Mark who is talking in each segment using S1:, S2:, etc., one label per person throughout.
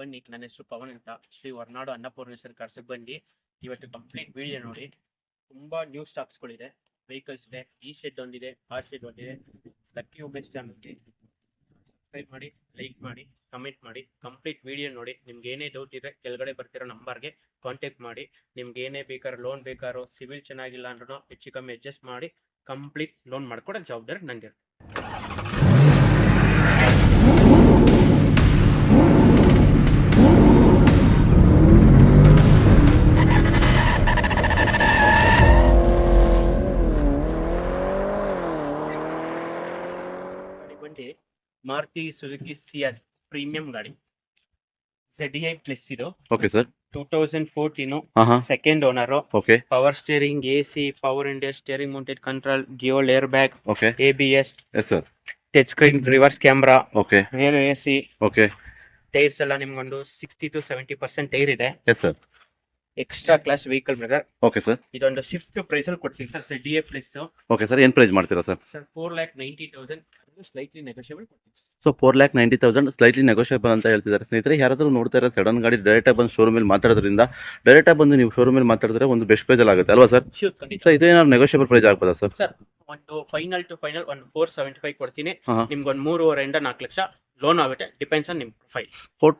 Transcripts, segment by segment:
S1: ಬನ್ನಿ ನನ್ನ ಹೆಸರು ಪವನ್ ಅಂತ ಶ್ರೀ ಹೊರನಾಡು ಅನ್ನಪೂರ್ಣೇಶ್ವರ ಕಾರ್ಸಿಗೆ ಬನ್ನಿ. ಇವತ್ತು ಕಂಪ್ಲೀಟ್ ವಿಡಿಯೋ ನೋಡಿ. ತುಂಬಾ ನ್ಯೂ ಸ್ಟಾಕ್ಸ್ಗಳಿದೆ ವೆಹಿಕಲ್ಸ್ ಇದೆ ಈ ಶೆಡ್ ಒಂದಿದೆ ಆ ಶೆಡ್ ಒಂದಿದೆ. ಲಕ್ಕಿ ಉಮೇಶ್ ಚಾನಲ್ಗೆ ಸಬ್ಸ್ಕ್ರೈಬ್ ಮಾಡಿ ಲೈಕ್ ಮಾಡಿ ಕಮೆಂಟ್ ಮಾಡಿ ಕಂಪ್ಲೀಟ್ ವಿಡಿಯೋ ನೋಡಿ. ನಿಮ್ಗೆ ಏನೇ ಡೌಟ್ ಇದೆ ಕೆಳಗಡೆ ಬರ್ತಿರೋ ನಂಬರ್ಗೆ ಕಾಂಟ್ಯಾಕ್ಟ್ ಮಾಡಿ. ನಿಮ್ಗೆ ಏನೇ ಬೇಕಾದ್ರೂ ಲೋನ್ ಬೇಕಾದ್ರೂ ಸಿವಿಲ್ ಚೆನ್ನಾಗಿಲ್ಲ ಅಂದ್ರೂ ಹೆಚ್ಚು ಕಮ್ಮಿ ಅಡ್ಜಸ್ಟ್ ಮಾಡಿ ಕಂಪ್ಲೀಟ್ ಲೋನ್ ಮಾಡ್ಕೊಡೋ ಜವಾಬ್ದಾರಿ ನಂಗೆ ಮಾರುತಿ ಸುಜುಕಿ ಸಿಯಾಸ್ ಪ್ರೀಮಿಯಂ ಗಾಡಿ. ಝೆಡ್ ಐ ಪ್ಲಸ್ ಇದು.
S2: Okay sir
S1: two thousand fourteen second owner
S2: okay
S1: power steering A C power India steering mounted control dual air bag
S2: okay
S1: A B S
S2: yes sir
S1: touch screen reverse camera
S2: okay
S1: rear A C
S2: okay
S1: tyres ಎಲ್ಲ ನಿಮ್ಗೊಂದು sixty to seventy percent tyre ಇದೆ.
S2: Yes sir
S1: extra class vehicle brother
S2: okay sir
S1: ಇದೊಂದು shift price ಅಲ್ಲಿ ಕೊಡ್ತೀವಿ sir D A plus
S2: okay sir ಏನು price ಮಾಡ್ತೀರಾ sir
S1: sir four lakh ninety thousand slightly negotiable
S2: so four lakh ninety thousand slightly negotiable ಅಂತ ಹೇಳ್ತಿದ್ದಾರೆ. ಸ್ನೇಹಿತರೆ ಯಾರಾದರೂ ನೋಡ್ತಾ ಇರೋ ಸಡನ್ ಗಾಡಿ ಡೈರೆಕ್ಟಾಗಿ ಬಂದು ಶೋರೂಮಲ್ಲಿ ಮಾತಾಡೋದ್ರಿಂದ ಡೈರೆಕ್ಟಾಗಿ ಬಂದು ನೀವು ಶೋರೂಮಲ್ಲಿ ಮಾತಾಡಿದ್ರೆ ಒಂದು ಬೆಸ್ಟ್ ಪ್ರೈಸಲ್ಲಿ ಆಗುತ್ತೆ ಅಲ್ವಾ ಸರ್ ಸೊ ಇದೇನಾದ್ರು ನೆಗೋಷಿಯಬಲ್ ಪ್ರೈಸ್ ಆಗ್ಬೋದಾ ಸರ್
S1: ಸರ್ ಒಂದು ಫೈನಲ್ ಟು ಫೈನಲ್ ಒಂದು ಫೋರ್ ಸೆವೆಂಟಿ ಫೈವ್ ಕೊಡ್ತೀನಿ. ನಿಮ್ಗೆ ಒಂದು ಮೂರುವರೆಯಿಂದ ನಾಲ್ಕು ಲಕ್ಷ ಲೋನ್ ಆಗುತ್ತೆ. ಡಿಪೆಂಡ್ಸ್ ಆನ್ ನಿಮ್ಮ profile
S2: four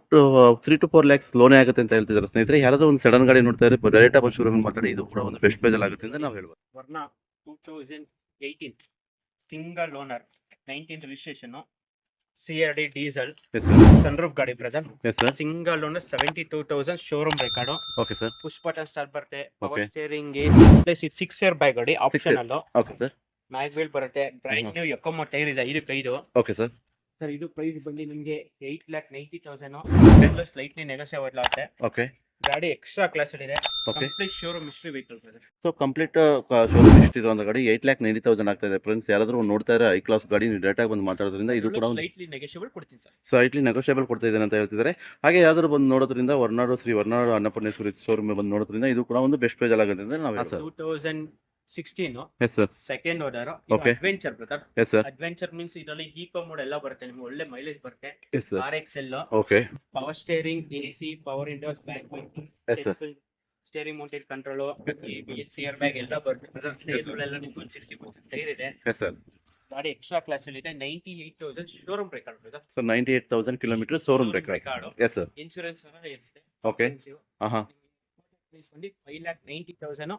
S2: three to four lakhs ಲೋನೇ ಆಗುತ್ತೆ ಅಂತ ಹೇಳ್ತಿದ್ದಾರೆ. ಸ್ನೇಹಿತರೆ ಯಾರಾದರೂ ಒಂದು ಸಡನ್ ಗಾಡಿ ನೋಡ್ತಾ ಇದ್ರೆ ಡೈರೆಕ್ಟ್ ಆಗಿ ಶುರು ಮಾತಾಡಿ ಇದು ಕೂಡ ಒಂದು ಬೆಸ್ಟ್ ಪ್ರೈಸಲ್ಲಿ ಆಗುತ್ತೆ ಅಂತ ನಾವು ಹೇಳ್ಬೋದು.
S1: Verna two thousand eighteen single owner nineteen registration C R D diesel
S2: sun
S1: roof ಗಾಡಿ brother
S2: yes sir
S1: single owner seventy two thousand showroom record
S2: okay sir
S1: push button start ಬರುತ್ತೆ ಪವರ್. ಸ್ಟೇರಿಂಗ್ ಪ್ಲಸ್ ಇದು six air bag ಗಾಡಿ optional
S2: okay sir
S1: mag wheel ಬರುತ್ತೆ brand new ಎಕೊಮೋ tyre ಇದೆ ಇದು ಐದು
S2: okay sir
S1: sir ಇದು price ಬಂದು ನಿಮಗೆ eight lakh ninety thousand slightly negotiable ಆಗುತ್ತೆ.
S2: ಓಕೆ
S1: ಗಾಡಿ ಎಕ್ಸ್ಟ್ರಾ ಕ್ಲಾಸ್ ಇದೆ
S2: okay
S1: complete showroom history vehicle brother
S2: so complete showroom ಎಷ್ಟು ಇರೋ ಗಾಡಿ ಏಟ್ ಲ್ಯಾಕ್ ನೈಂಟಿ ತೌಸಂಡ್ ಆಗ್ತಾ ಇದೆ ಫ್ರೆಂಡ್ಸ್ ಯಾರಾದರೂ ನೋಡ್ತಾ ಇರೋ ಐ ಕ್ಲಾಸ್ ಗಾಡಿ ನೀವು ಡೈರೆಕ್ಟಾಗಿ ಬಂದು ಮಾತಾಡೋದ್ರಿಂದ ಇದು ಕೂಡ ಒಂದು
S1: ಸ್ಲೈಟ್ಲಿ ನೆಗೋಷಿಯಬಲ್ ಕೊಡ್ತೀನಿ ಸರ್.
S2: ಸ್ಲೈಟ್ಲಿ ನೆಗೋಷಿಯಬಲ್ ಕೊಡ್ತಾ ಇದ್ದಾರೆ ಅಂತ ಹೇಳ್ತಿದ್ದಾರೆ. ಹಾಗೆ ಯಾವ್ದಾದ್ರು ಬಂದು ನೋಡೋದ್ರಿಂದ ವರ್ನಾಡು ಶ್ರೀ ವರ್ನಾಡು ಅನ್ನಪೂರ್ಣೇಶ್ವರಿ ಶೋರೂಮ್ ಬಂದು ನೋಡೋದ್ರಿಂದ ಇದು ಕೂಡ ಒಂದು ಬೆಸ್ಟ್ ಪ್ರೈಸ್ ಆಗುತ್ತೆ ಅಂದ್ರೆ ನಾವು
S1: two thousand sixteen
S2: yes sir
S1: second owner
S2: Okay.
S1: Adventure brother
S2: yes sir
S1: adventure means ಇದರಲ್ಲಿ ಈಕೋ ಮೋಡ್ ಎಲ್ಲ ಬರುತ್ತೆ ನಿಮ್ಗೆ ಒಳ್ಳೆ ಮೈಲೇಜ್ ಬರುತ್ತೆ
S2: yes sir
S1: R X L
S2: okay
S1: power steering A C power windows back
S2: yes sir
S1: steering mounted control air bag ಎಲ್ಲ ಬರುತ್ತೆ ಎಲ್ಲ ನಿಮ್ಗೆ ಒಂದು ಸಿಕ್ಸ್ಟಿ ಪರ್ಸೆಂಟ್ ಟೈರ್ ಇದೆ
S2: ಎಸ್ ಸರ್
S1: ಗಾಡಿ ಎಕ್ಸ್ಟ್ರಾ ಕ್ಲಾಸ್ ಅಲ್ಲಿ ಇದೆ ninety eight thousand showroom record brother
S2: so ninety eight thousand kilometre showroom record
S1: record
S2: yes sir
S1: insurance ಇರುತ್ತೆ
S2: ಓಕೆ ಹಾಂ ಹಾಂ
S1: ಫೈವ್ ಲ್ಯಾಕ್ ನೈಂಟಿ ತೌಸಂಡ್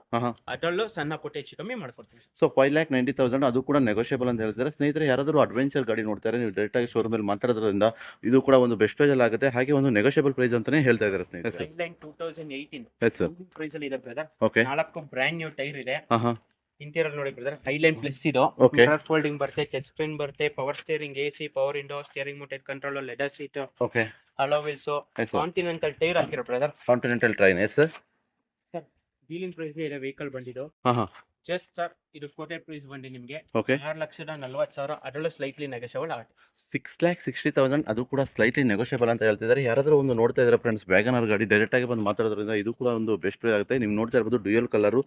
S1: ಅದರಲ್ಲೂ ಸಣ್ಣ ಪುಟ್ಟ ಹೆಚ್ಚು ಕಮ್ಮಿ ಮಾಡ್ಕೊಡ್ತೀವಿ
S2: so five lakh ninety thousand ಅದು ಕೂಡ ನೆಗೋಷಿಯಬಲ್ ಅಂತ ಹೇಳ್ತಾರೆ. ಸ್ನೇಹಿತರೆ ಯಾರಾದರೂ ಅಡ್ವೆಂಚರ್ ಗಾಡಿ ನೋಡ್ತಾರೆ ನೀವು ಡೈರೆಕ್ಟಾಗಿ ಶೋರೂಮಲ್ಲಿ ಮಾತಾಡೋದ್ರಿಂದ ಇದು ಕೂಡ ಒಂದು ಬೆಸ್ಟ್ ಪ್ರೈಸಲ್ಲಿ ಆಗುತ್ತೆ. ಹಾಗೆ ಒಂದು ನೆಗೋಷಿಯಬಲ್ ಪ್ರೈಸ್ ಅಂತಾನೆ ಹೇಳ್ತಾ ಇದ್ದಾರೆ ಸ್ನೇಹಿತರೆ.
S1: Two thousand eighteen
S2: yes sir
S1: price ಅಲ್ಲಿ ಇದೆ ಬ್ರದರ್
S2: ಓಕೆ
S1: ನಾಲ್ಕು ಬ್ರ್ಯಾಂಡ್ ನ್ಯೂ ಟೈರ್ ಇದೆ. ಇಂಟೀರಿಯರ್ ನೋಡಿ ಬ್ರದರ್ ಹೈಲೈನ್ ಪ್ಲಸ್ ಇದು. ಮಿರರ್ ಫೋಲ್ಡಿಂಗ್ ಬರುತ್ತೆ ಟಚ್ ಸ್ಕ್ರೀನ್ ಬರುತ್ತೆ power steering A C power window steering mounted control leather seat
S2: okay
S1: alloy wheels
S2: yes
S1: continental tyre ಹಾಕಿರೋ brother
S2: continental train yes
S1: dealing price ಇದೆ vehicle ಬಂದಿದ್ದು. Just sir ಇದು quoted price ಬಂದು ನಿಮಗೆ.
S2: Okay
S1: ಆರು ಲಕ್ಷದ ನಲ್ವತ್ತು ಸಾವಿರ ಅದರಲ್ಲೂ ಸ್ಲೈಟ್ಲಿ ನೆಗೋಷಿಯಬಲ್ ಆಗುತ್ತೆ.
S2: ಸಿಕ್ಸ್ ಲ್ಯಾಕ್ ಸಿಕ್ಸ್ಟಿ ತೌಸಂಡ್ ಅದು ಕೂಡ ಸ್ಲೈಟ್ಲಿ ನೆಗೋಷಿಯಬಲ್ ಅಂತ ಹೇಳ್ತಿದ್ದಾರೆ. ಯಾರಾದರೂ ಒಂದು ನೋಡ್ತಾ ಇದ್ದಾರೆ ಫ್ರೆಂಡ್ಸ್ ವ್ಯಾಗನರ್ ಗಾಡಿ ಡೈರೆಕ್ಟಾಗಿ ಬಂದು ಮಾತಾಡೋದ್ರಿಂದ ಇದು ಕೂಡ ಒಂದು ಬೆಸ್ಟ್ ಪ್ರೈಸ್ ಆಗುತ್ತೆ. ನೀವು ನೋಡ್ತಾ ಇರ್ಬೋದು ಡ್ಯೂಯಲ್ ಕಲರು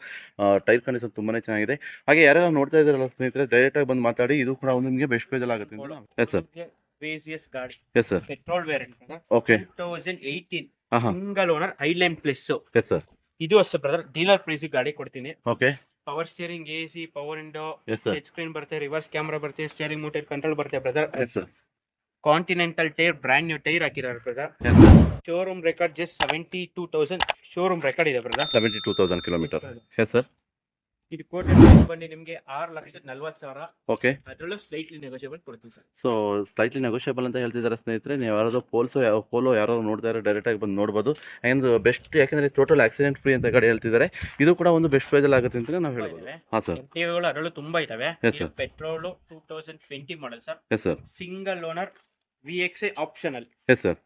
S2: ಟೈರ್ ಕಂಡೀಷನ್ ತುಂಬಾ ಚೆನ್ನಾಗಿದೆ. ಹಾಗೆ ಯಾರೆಲ್ಲ ನೋಡ್ತಾ ಇದ್ದಾರಲ್ಲ ಸ್ನೇಹಿತರೆ ಡೈರೆಕ್ಟಾಗಿ ಬಂದು ಮಾತಾಡಿ ಇದು ಕೂಡ ಒಂದು ನಿಮಗೆ ಬೆಸ್ಟ್ ಪ್ರೈಸಲ್ಲಿ ಆಗುತ್ತೆ ಎಸ್ ಸರ್
S1: ಕ್ರೇಜಿಯಸ್ ಗಾಡಿ.
S2: Yes sir
S1: petrol variant
S2: okay
S1: two thousand eighteen single owner highline plus
S2: yes sir
S1: ಇದು ಅಷ್ಟೇ ಬ್ರದರ್ ಡೀಲರ್ ಪ್ರೈಸ್ ಗಾಡಿ ಕೊಡ್ತೀನಿ.
S2: Okay
S1: power steering A C power
S2: window
S1: touch screen ಬರುತ್ತೆ ರಿವರ್ಸ್ ಕ್ಯಾಮ್ರಾ ಬರುತ್ತೆ ಸ್ಟೇರಿಂಗ್ ಮೋಟೆಡ್ ಕಂಟ್ರೋಲ್ ಬರುತ್ತೆ brother
S2: yes sir
S1: continental tyre brand new tyre ಹಾಕಿದ್ದಾರೆ brother
S2: yes sir
S1: showroom record just seventy two thousand showroom record ಇದೆ brother
S2: seventy two thousand kilometre yes sir
S1: ಇದು quote ಬಂದು ನಿಮಗೆ ಆರು ಲಕ್ಷ ನಲ್ವತ್ತು ಸಾವಿರ.
S2: ಓಕೆ
S1: ಅದರಲ್ಲೂ ಸ್ಲೈಟ್ಲಿ ನೆಗೋಷಿಯಬಲ್ ಕೊಡ್ತೀನಿ ಸರ್.
S2: ಸೊ ಸ್ಲೈಟ್ಲಿ ನೆಗೋಷಿಯಬಲ್ ಅಂತ ಹೇಳ್ತಿದ್ದಾರೆ ಸ್ನೇಹಿತರೆ. ನೀವು ಯಾರಾದರೂ ಪೋಲ್ಸು ಪೋಲೋ ಯಾರೋ ನೋಡ್ತಾ ಇದ್ದಾರೆ ಡೈರೆಕ್ಟಾಗಿ ಬಂದು ನೋಡ್ಬೋದು. ಆ್ಯಂಡ್ ಬೆಸ್ಟ್ ಯಾಕೆಂದರೆ ಟೋಟಲ್ ಆಕ್ಸಿಡೆಂಟ್ ಫ್ರೀ ಅಂತ ಗಾಡಿ ಹೇಳ್ತಿದ್ದಾರೆ. ಇದು ಕೂಡ ಒಂದು ಬೆಸ್ಟ್ ಪ್ರೈಸಲ್ಲಿ ಆಗುತ್ತೆ ಅಂತ ನಾವು ಹೇಳ್ಬೋದು. ಹಾಂ ಸರ್
S1: ಇಂಟೀರಿಯರ್ಗಳು ಅದರಲ್ಲೂ ತುಂಬ
S2: ಇದ್ದಾವೆ.
S1: Petrol two thousand twenty model sir
S2: yes sir
S1: single owner V X A optional
S2: yes sir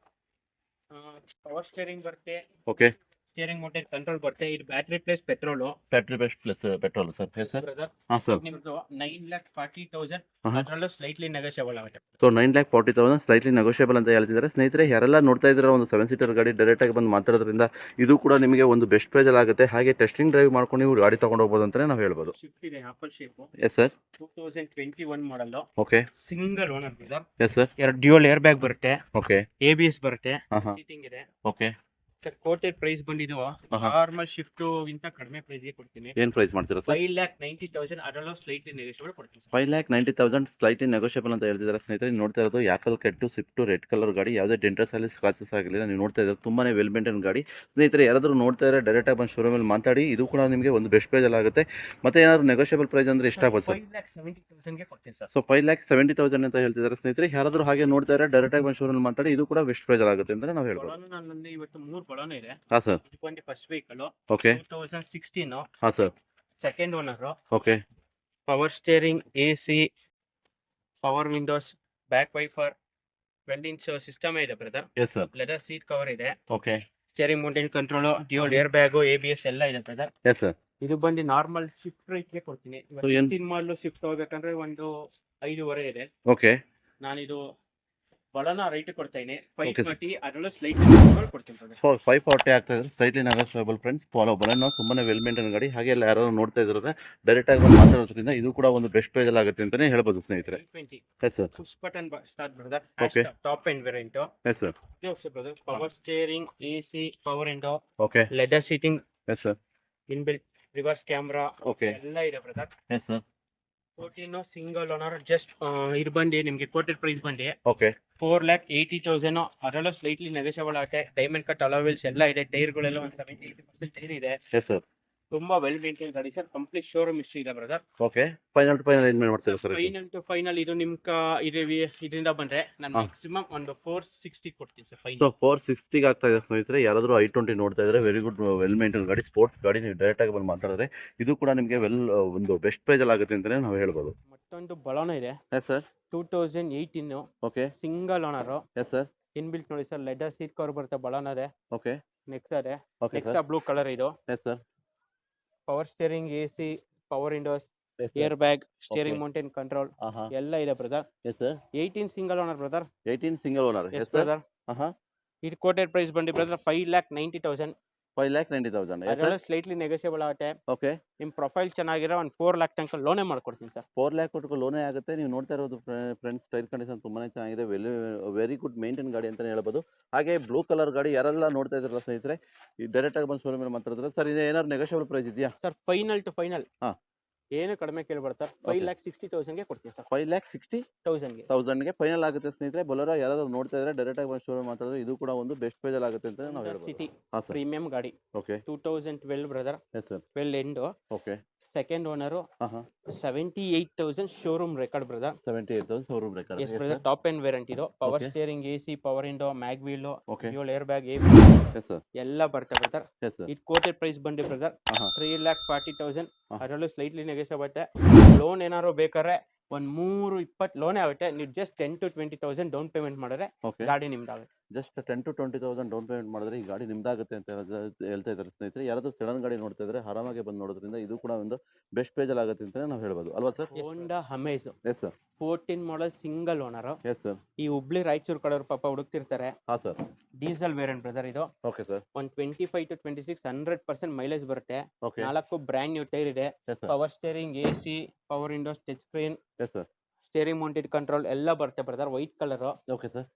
S1: power steering ಬರುತ್ತೆ.
S2: ಓಕೆ
S1: ಸ್ಟೇರಿಂಗ್ ಮೋಟರ್ ಕಂಟ್ರೋಲ್ ಬರುತ್ತೆ. ಇದು battery plus petrol
S2: battery best plus petrol sir yes sir
S1: brother
S2: ಹಾಂ sir
S1: ನಿಮ್ದು nine lakh forty thousand. ಅದರಲ್ಲೂ slightly negotiable ಆಗುತ್ತೆ.
S2: So nine lakh forty thousand slightly negotiable ಅಂತ ಹೇಳ್ತಿದ್ದಾರೆ. ಸ್ನೇಹಿತರೆ ಯಾರೆಲ್ಲ ನೋಡ್ತಾ ಇದ್ದಾರೆ ಒಂದು ಸೆವೆನ್ ಸೀಟರ್ ಗಾಡಿ ಡೈರೆಕ್ಟಾಗಿ ಬಂದು ಮಾತಾಡೋದ್ರಿಂದ ಇದು ಕೂಡ ನಿಮಗೆ ಒಂದು ಬೆಸ್ಟ್ ಪ್ರೈಸಲ್ಲಿ ಆಗುತ್ತೆ. ಹಾಗೆ ಟೆಸ್ಟಿಂಗ್ ಡ್ರೈವ್ ಮಾಡ್ಕೊಂಡು ನೀವು ಗಾಡಿ ತಗೊಂಡು ಹೋಗ್ಬೋದು ಅಂತಲೇ ನಾವು ಹೇಳ್ಬೋದು.
S1: ಶಿಫ್ಟ್ ಇದೆ apple shape
S2: yes sir
S1: two thousand twenty one model
S2: okay
S1: single owner brother
S2: yes sir
S1: ಎರಡು ಡ್ಯೂಯಲ್ ಏರ್ ಬ್ಯಾಗ್ ಬರುತ್ತೆ.
S2: ಓಕೆ
S1: ಎ ಬಿ ಎಸ್ ಬರುತ್ತೆ.
S2: ಹಾಂ ಹಾಂ.
S1: ಸೀಟಿಂಗ್ ಇದೆ.
S2: ಓಕೆ
S1: ಸರ್ ಕೋಟೆ ಪ್ರೈಸ್ ಬಂದಿದ್ದು
S2: ಆಹಾ.
S1: ನಾರ್ಮಲ್ ಶಿಫ್ಟ್ ಇಂತ ಕಡಿಮೆ ಪ್ರೈಸ್ಗೆ ಕೊಡ್ತೀನಿ.
S2: ಏನು ಪ್ರೈಸ್ ಮಾಡ್ತೀರಾ sir?
S1: Five lakh ninety thousand ಅದರಲ್ಲೂ ಸ್ಲೈಟ್ಲಿ ನೆಗೋಷಿಯಬಲ್ ಕೊಡ್ತೀನಿ sir.
S2: Five lakh ninety thousand slightly negotiable ಅಂತ ಹೇಳ್ತಿದ್ದಾರೆ ಸ್ನೇಹಿತರೆ. ನೀವು ನೋಡ್ತಾ ಇರೋದು ಯಾಪಲ್ ಕೆಟ್ಟು ಸ್ವಿಫ್ಟು ರೆಡ್ ಕಲರ್ ಗಾಡಿ. ಯಾವುದೇ ಡೆಂಟರ್ ಅಲ್ಲಿ ಸ್ಕ್ರಾಚಸ್ ಆಗಿಲ್ಲ ನೀವು ನೋಡ್ತಾ ಇದ್ದಾರೆ ತುಂಬಾನೇ ವೆಲ್ ಮೇಂಟೈನ್ ಗಾಡಿ. ಸ್ನೇಹಿತರೆ ಯಾರಾದರೂ ನೋಡ್ತಾ ಇದ್ದಾರೆ ಡೈರೆಕ್ಟಾಗಿ ಬಂದು ಶೋರೂಮಲ್ಲಿ ಮಾತಾಡಿ. ಇದು ಕೂಡ ನಿಮಗೆ ಒಂದು ಬೆಸ್ಟ್ ಪ್ರೈಸಲ್ಲಿ ಆಗುತ್ತೆ. ಮತ್ತೆ ಏನಾದ್ರು ನೆಗೋಷಿಯಬಲ್ ಪ್ರೈಸ್ ಅಂದ್ರೆ ಇಷ್ಟ ಆಗುತ್ತೆ ಸರ್?
S1: ಫೈವ್ ಲ್ಯಾಕ್ ಸೆವೆಂಟಿ ತೌಸಂಡ್ಗೆ ಕೊಡ್ತೀನಿ sir.
S2: So five lakh seventy thousand ಅಂತ ಹೇಳ್ತಿದ್ದಾರೆ ಸ್ನೇಹಿತರೆ. ಯಾರಾದರೂ ಹಾಗೆ ನೋಡ್ತಾ ಇದ್ದಾರೆ ಡೈರೆಕ್ಟಾಗಿ ಬಂದು ಶೋರೂಮ್ ಮಾತಾಡಿ. ಇದು ಕೂಡ ಬೆಸ್ಟ್ ಪ್ರೈಸ್ ಆಗುತ್ತೆ ಅಂತ ನಾವು ಹೇಳ್ಬೋದು.
S1: ಇವತ್ತು ಮೂರು ಬಲೂನ್ ಇದೆ.
S2: ಹಾಂ ಸರ್
S1: ಬಂದು first vehicle
S2: okay
S1: two thousand sixteen
S2: ಹಾಂ sir
S1: second owner
S2: okay
S1: power steering A C power windows back wiper twelve inch system ಇದೆ brother
S2: yes sir
S1: leather seat cover ಇದೆ.
S2: Okay
S1: steering mounted control dual air bag A B S ಎಲ್ಲ ಇದೆ brother
S2: yes sir
S1: ಇದು ಬಂದು normal shift ರೇಟ್ಗೆ ಕೊಡ್ತೀನಿ. Fifteen ಮಾಡಲು shift ಹೋಗ್ಬೇಕಂದ್ರೆ ಒಂದು ಐದೂವರೆ ಇದೆ.
S2: ಓಕೆ
S1: ನಾನಿದು ಬಲನ ರೈಟ್ ಕೊಡ್ತಾಯಿನಿ ಫೈವ್
S2: Okay, sir.
S1: ಫಾರ್ಟಿ ಅದರಲ್ಲೂ ಸ್ಲೈಟ್ ಕೊಡ್ತೀನಿ brother.
S2: ಸೊ ಫೈವ್ ಫಾರ್ಟಿ ಆಗ್ತಾ ಇದೆ. ಸ್ಲೈಟ್ಲಿ ನೆಗೋಷಿಯಬಲ್ ಫ್ರೆಂಡ್ಸ್ ಫಾಲೋ ಬಲನ್ನು ತುಂಬಾ ವೆಲ್ ಮೇಂಟೈನ್ ಗಾಡಿ. ಹಾಗೆ ಎಲ್ಲ ಯಾರು ನೋಡ್ತಾ ಇದ್ರೆ ಡೈರೆಕ್ಟಾಗಿ ಬಂದು ಮಾತಾಡೋದ್ರಿಂದ ಇದು ಕೂಡ ಒಂದು ಬೆಸ್ಟ್ ಪ್ರೈಸಲ್ಲಿ ಆಗುತ್ತೆ ಅಂತಲೇ ಹೇಳ್ಬೋದು ಸ್ನೇಹಿತರೆ.
S1: 520
S2: yes sir
S1: push button start brother
S2: Okay.
S1: Top end variant
S2: yes sir
S1: brother power steering A C power window
S2: okay
S1: leather seating
S2: yes sir
S1: inbuilt reverse camera
S2: okay
S1: ಎಲ್ಲ ಇದೆ brother
S2: yes sir
S1: fourteen single owner just ಇದು ಬಂದು ನಿಮಗೆ quoted price ಬಂದು
S2: okay
S1: four lakh eighty thousand ಅದರಲ್ಲೂ slightly negotiable ಆಗುತ್ತೆ diamond cut alloy wheels ಎಲ್ಲ ಇದೆ ಟೈರ್ಗಳೆಲ್ಲ ಒಂದು ಸೆವೆಂಟಿ ಏಯ್ಟಿ ಪರ್ಸೆಂಟ್ ಟೈರ್ ಇದೆ ತುಂಬಾ ವೆಲ್ ಮೇಂಟೈನ್ ಗಾಡಿ ಸರ್ ಕಂಪ್ಲೀಟ್ ಶೋರೂಮ್ ಇಷ್ಟ ಇದೆ brother
S2: okay final to final ಏನ್ ಮಾಡ್ತೀರಾ ಸರ್
S1: ಫೈನಲ್ ಟು ಫೈನಲ್ ಇದು ನಿಮ್ಮ ಇದು ಇದರಿಂದ ಬಂದ್ರೆ ನಾನು ಮ್ಯಾಕ್ಸಿಮಮ್ ಒಂದು ಫೋರ್ ಸಿಕ್ಸ್ಟಿ ಕೊಡ್ತೀನಿ ಸರ್
S2: ಸೊ
S1: ಫೈನಲ್
S2: ಫೋರ್ ಸಿಕ್ಸ್ಟಿಗೆ ಆಗ್ತಾ ಇದೆ ಸ್ನೇಹಿತರೆ ಯಾರಾದರೂ ಐ ಟ್ವೆಂಟಿ ನೋಡ್ತಾ ಇದ್ರೆ ವೆರಿ ಗುಡ್ ವೆಲ್ ಮೇಂಟೈನ್ ಗಾಡಿ ಸ್ಪೋರ್ಟ್ಸ್ ಗಾಡಿ ನೀವು ಡೈರೆಕ್ಟಾಗಿ ಬಂದು ಮಾತಾಡಿದ್ರೆ ಇದು ಕೂಡ ನಿಮಗೆ ವೆಲ್ ಒಂದು ಬೆಸ್ಟ್ ಪ್ರೈಸಲ್ಲಿ ಆಗುತ್ತೆ ಅಂತಾನೆ ನಾವು ಹೇಳ್ಬೋದು.
S1: ಮತ್ತೊಂದು ಬಲೋನ ಇದೆ.
S2: Yes sir
S1: two thousand eighteen
S2: okay
S1: single owner
S2: yes sir
S1: inbuilt ನೋಡಿ ಸರ್ ಲೆದರ್ ಸೀಟ್ ಕವರ್ ಬರುತ್ತೆ ಬಲೋನ ಇದೆ
S2: ಓಕೆ
S1: ನೆಕ್ಸ್ಟ್ ಅದೇ
S2: okay
S1: Nexa
S2: sir
S1: blue colour ಇದು.
S2: Yes sir
S1: power steering A C power windows air bag steering mounted control ಎಲ್ಲ ಇದೆ brother
S2: yes sir
S1: eighteen single owner brother
S2: eighteen single owner
S1: yes brother ಇದು quoted price ಬಂದು brother five lakh ninety thousand
S2: five lakh ninety thousand
S1: slightly negotiable ಆಗುತ್ತೆ.
S2: Okay
S1: ನಿಮ್ಮ profile ಚೆನ್ನಾಗಿರೋ ಒಂದು four lac ತನಕ ಲೋನೇ ಮಾಡ್ಕೊಡ್ತೀನಿ ಸರ್
S2: ಫೋರ್ ಲ್ಯಾಕ್ ಕೊಟ್ಟು ಲೋನೇ ಆಗುತ್ತೆ. ನೀವು ನೋಡ್ತಾ ಇರೋದು ಫ್ರೆಂಡ್ಸ್ ಟೈರ್ ಕಂಡೀಷನ್ ತುಂಬಾ ಚೆನ್ನಾಗಿದೆ. ವೆರಿ ವೆರಿ ಗುಡ್ ಮೇಂಟೈನ್ ಗಾಡಿ ಅಂತಲೇ ಹೇಳ್ಬೋದು. ಹಾಗೆ ಬ್ಲೂ ಕಲರ್ ಗಾಡಿ ಯಾರೆಲ್ಲ ನೋಡ್ತಾ ಇದ್ರಲ್ಲ ಸ್ನೇಹಿತರೆ ಡೈರೆಕ್ಟಾಗಿ ಬಂದು ಶೋರೂಮ್ ಮಾತಾಡಿದ್ರೆ ಸರ್ ಇದು ಏನಾದ್ರು ನೆಗೋಷಿಯಬಲ್ ಪ್ರೈಸ್ ಇದೆಯಾ?
S1: ಸರ್ ಫೈನಲ್ ಟು ಫೈನಲ್
S2: ಹಾ.
S1: ಏನು ಕಡಿಮೆ ಸರ್. ಫೈವ್ ಲ್ಯಾಕ್ ಸಿಕ್ಸ್ಟಿ ತೌಸಂಡ್ಗೆ ಕೊಡ್ತೀನಿ ಸರ್.
S2: ಫೈವ್ ಲ್ಯಾಕ್ ಸಿಕ್ಸ್ಟಿ
S1: ತೌಸಂಡ್ಗೆ
S2: ತೌಸಂಡ್ಗೆ ಫೈನಲ್ ಆಗುತ್ತೆ ಸ್ನೇಹಿತರೆ. ಬೊಲೋರ ಯಾರಾದ್ರೂ ನೋಡ್ತಾ ಇದ್ದಾರೆ ಡೈರೆಕ್ಟಾಗಿ ಬಂದು ಶೋರೂಮ್ ಮಾತಾಡಿದ್ರೆ ಇದು ಕೂಡ ಒಂದು ಬೆಸ್ಟ್ ಪ್ರೈಸ್ ಆಗುತ್ತೆ ಅಂತ ನಾವು
S1: ಸಿಟಿ ಪ್ರೀಮಿಯಂ ಗಾಡಿ.
S2: Okay
S1: two thousand twelve brother
S2: yes sir
S1: twelve end.
S2: Okay
S1: second owner seventy eight thousand showroom record brother
S2: seventy eight thousand showroom record
S1: yes brother top end warranty ಇದು. Power. Steering A C power window mag wheel
S2: okay
S1: ಏಳು air bag A ಎಲ್ಲ ಬರ್ತಾ brother ಇದು quoted price ಬಂದಿ brother three lakh forty thousand ಅದರಲ್ಲೂ slightly ನೆಗೆಸ್ ಆಗುತ್ತೆ. Loan ಏನಾದ್ರು ಬೇಕಾದ್ರೆ ಒಂದ್ ಮೂರು ಇಪ್ಪತ್ತು ಲೋನೇ ಆಗುತ್ತೆ. ನೀವು just ten to twenty thousand down payment ಮಾಡಿದ್ರೆ ಗಾಡಿ ನಿಮ್ದಾಗುತ್ತೆ.
S2: Just ten to twenty thousand down payment ಮಾಡಿದ್ರೆ ಈ ಗಾಡಿ ನಿಮ್ದಾಗುತ್ತೆ ಅಂತ ಹೇಳ್ತಾ- ಇದ್ದಾರೆ ಸ್ನೇಹಿತರೆ. ಯಾರಾದರೂ ಸಡನ್ ಗಾಡಿ ನೋಡ್ತಾ ಇದ್ರೆ ಆರಾಮಾಗಿ ಬಂದು ನೋಡೋದ್ರಿಂದ ಇದು ಕೂಡ ಒಂದು ಬೆಸ್ಟ್ ಪೇಜಲ್ಲಿ ಆಗುತ್ತೆ ಅಂತ ನಾವು ಹೇಳ್ಬೋದು. ಅಲ್ವಾ sir
S1: Honda
S2: yes sir
S1: fourteen model single owner
S2: yes sir
S1: ಈ ಹುಬ್ಳಿ ರಾಯಚೂರು ಕಡೆಯವರು ಪಾಪ ಹುಡುಕ್ತಿರ್ತಾರೆ.
S2: ಹಾ ಸರ್
S1: ಡೀಸೆಲ್ ವೇರಿಯಂಟ್ ಬ್ರದರ್ ಇದು.
S2: ಓಕೆ ಸರ್
S1: ಒಂದು twenty five to twenty six hundred percent mileage ಬರುತ್ತೆ ನಾಲ್ಕು ಬ್ರ್ಯಾಂಡ್ ನ್ಯೂ ಟೈರ್ ಇದೆ. Power steering A C power window touch screen
S2: yes sir
S1: steering mounted control ಎಲ್ಲ ಬರುತ್ತೆ brother white colour
S2: okay sir